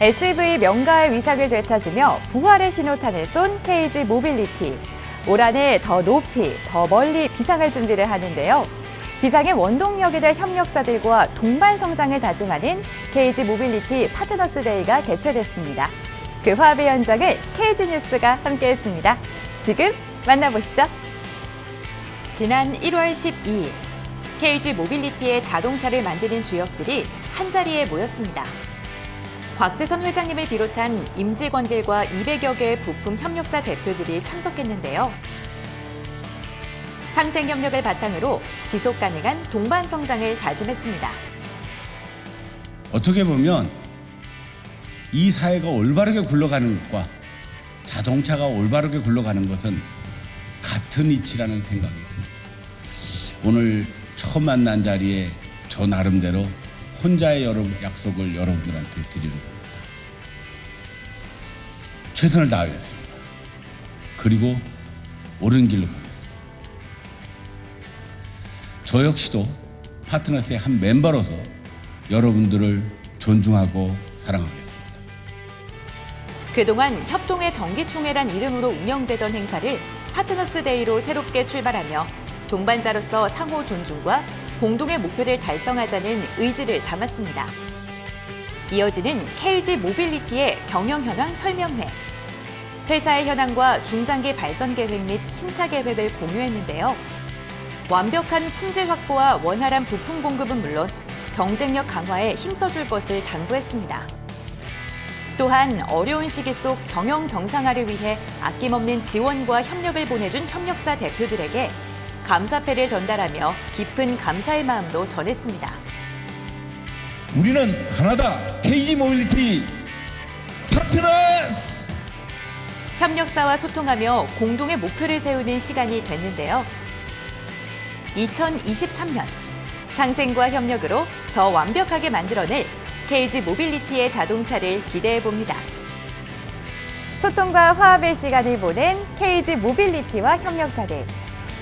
SUV 명가의 위상을 되찾으며 부활의 신호탄을 쏜 KG 모빌리티. 올 한해 더 높이, 더 멀리 비상할 준비를 하는데요. 비상의 원동력이 될 협력사들과 동반 성장을 다짐하는 KG 모빌리티 파트너스 데이가 개최됐습니다. 그 화합의 현장을 KG 뉴스가 함께했습니다. 지금 만나보시죠. 지난 1월 12일 KG 모빌리티의 자동차를 만드는 주역들이 한자리에 모였습니다. 곽재선 회장님을 비롯한 임직원들과 200여 개의 부품 협력사 대표들이 참석했는데요. 상생 협력을 바탕으로 지속 가능한 동반 성장을 다짐했습니다. 어떻게 보면 이 사회가 올바르게 굴러가는 것과 자동차가 올바르게 굴러가는 것은 같은 이치라는 생각이 듭니다. 오늘 처음 만난 자리에 저 나름대로 혼자의 여러 약속을 여러분들한테 드리는 겁니다. 최선을 다하겠습니다. 그리고 옳은 길로 가겠습니다. 저 역시도 파트너스의 한 멤버로서 여러분들을 존중하고 사랑하겠습니다. 그동안 협동의 정기총회란 이름으로 운영되던 행사를 파트너스 데이로 새롭게 출발하며 동반자로서 상호 존중과 공동의 목표를 달성하자는 의지를 담았습니다. 이어지는 KG 모빌리티의 경영 현황 설명회. 회사의 현황과 중장기 발전 계획 및 신차 계획을 공유했는데요. 완벽한 품질 확보와 원활한 부품 공급은 물론 경쟁력 강화에 힘써줄 것을 당부했습니다. 또한 어려운 시기 속 경영 정상화를 위해 아낌없는 지원과 협력을 보내준 협력사 대표들에게 감사패를 전달하며 깊은 감사의 마음도 전했습니다. 우리는 하나다. KG 모빌리티 파트너스. 협력사와 소통하며 공동의 목표를 세우는 시간이 됐는데요. 2023년 상생과 협력으로 더 완벽하게 만들어낼 KG 모빌리티의 자동차를 기대해 봅니다. 소통과 화합의 시간을 보낸 KG 모빌리티와 협력사들.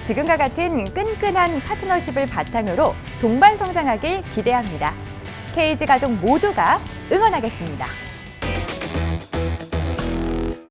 지금과 같은 끈끈한 파트너십을 바탕으로 동반 성장하길 기대합니다. KG 가족 모두가 응원하겠습니다.